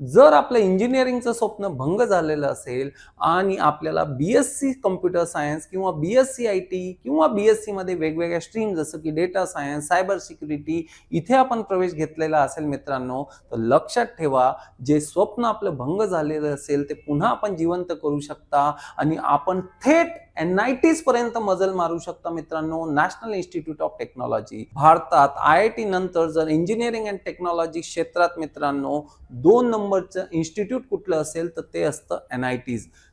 जर आपलं इंजिनिअरिंगचं स्वप्न भंग झालेलं असेल आणि आपल्याला B S C computer science किंवा B S C I T किंवा बी एस सीमध्ये वेगवेगळ्या स्ट्रीम जसं की डेटा सायन्स सायबर सिक्युरिटी इथे आपण प्रवेश घेतलेला असेल मित्रांनो तर लक्षात ठेवा जे स्वप्न आपलं भंग झालेलं असेल ते पुन्हा आपण जिवंत करू शकता आणि आपण थेट एन पर्यंत मजल मारू शकता मित्रांनो नॅशनल इन्स्टिट्यूट ऑफ टेक्नॉलॉजी भारतात आय आय टी नंतर जर इंजिनिअरिंग अँड टेक्नॉलॉजी क्षेत्रात मित्रांनो दोन नंबरचं इन्स्टिट्यूट कुठलं असेल तर ते असतं एन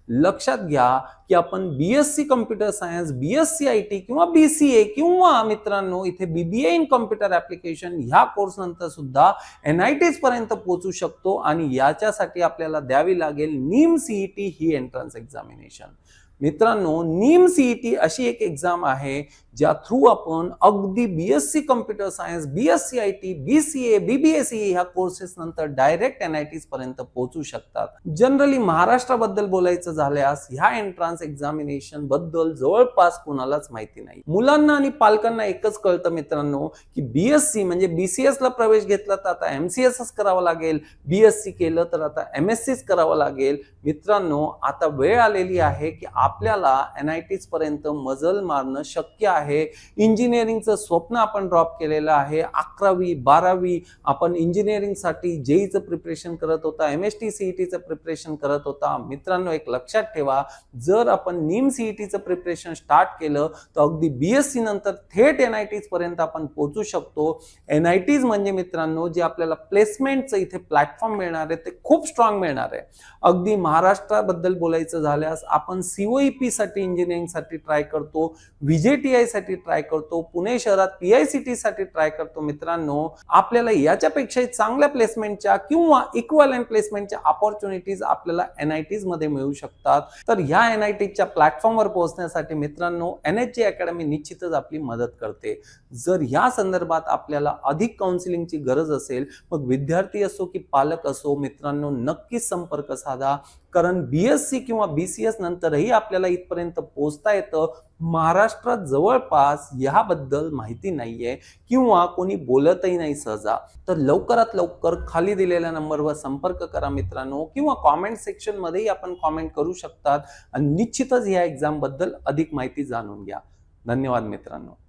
लक्षात घ्या की आपण B S C computer science B S C I T किंवा बी सी ए किंवा मित्रांनो इथे B B A in computer application ह्या कोर्स नंतर सुद्धा एन आय टीज पर्यंत पोहोचू शकतो आणि याच्यासाठी आपल्याला द्यावी लागेल नीम सीईटी ही एंट्रन्स एक्झामिनेशन मित्रांनो नीम सीईटी अशी एक एक्झाम आहे ज्या थ्रू आपण अगदी B S C computer science B S C I T B C A B B S C ह्या कोर्सेस नंतर डायरेक्ट एन आय टी पर्यंत पोहोचू शकतात. जनरली महाराष्ट्राबद्दल बोलायचं झाल्यास ह्या एंट्रान्स एक्झामिनेशनबद्दल जवळपास कोणालाच माहिती नाही. मुलांना आणि पालकांना एकच कळतं मित्रांनो की बी एस सी म्हणजे बी सी एस ला प्रवेश घेतला तर आता एम सी एसच करावं लागेल बी एस सी केलं तर आता एम एस सीच करावं लागेल. मित्रांनो आता वेळ आलेली आहे की आपल्याला एन आय पर्यंत मजल मारणं शक्य आहे. इंजिनिअरिंगचं स्वप्न आपण ड्रॉप केलेलं आहे. अकरावी बारावी आपण इंजिनिअरिंगसाठी जेईचं प्रिपरेशन करत होता एम एस टी सीईटीचं प्रिपरेशन करत होता. मित्रांनो एक लक्षात ठेवा जर आपण नीम सीईटीचं प्रिपरेशन स्टार्ट केलं तर अगदी बी एस सी नंतर थेट एन आय पर्यंत आपण पोहोचू शकतो. एन आय टीज म्हणजे मित्रांनो जे आपल्याला प्लेसमेंटचं इथे प्लॅटफॉर्म मिळणार आहे ते खूप स्ट्रॉंग मिळणार आहे. अगदी महाराष्ट्राबद्दल बोलायचं झाल्यास आपण ओईपी साठी इंजिनिअरिंगसाठी ट्राय करतो व्हीजेटीआयसाठी ट्राय करतो पुणे शहरात पीआयसीटी साठी ट्राय करतो मित्रांनो. आपल्याला याच्यापेक्षा चांगल्या प्लेसमेंटच्या किंवा इक्वल प्लेसमेंटच्या ऑपॉर्च्युनिटीज आपल्याला एनआयटीजमध्ये मिळू शकतात. तर ह्या एनआयटीच्या प्लॅटफॉर्मवर पोहोचण्यासाठी मित्रांनो एन एच जी अकॅडमी निश्चितच आपली मदत करते. जर या संदर्भात आपल्याला अधिक काउन्सिलिंगची गरज असेल मग विद्यार्थी असो की पालक असो मित्रांनो नक्कीच संपर्क साधा. कारण बीएससी किंवा बी सी एस नंतरही आपल्याला इथपर्यंत पोहोचता येतं. महाराष्ट्रात जवळपास याबद्दल माहिती नाहीये किंवा कोणी बोलतही नाही सहजा तर लवकरात लवकर खाली दिलेल्या नंबरवर संपर्क करा मित्रांनो किंवा कॉमेंट सेक्शनमध्येही आपण कॉमेंट करू शकतात. आणि निश्चितच या एक्झामबद्दल अधिक माहिती जाणून घ्या. धन्यवाद मित्रांनो.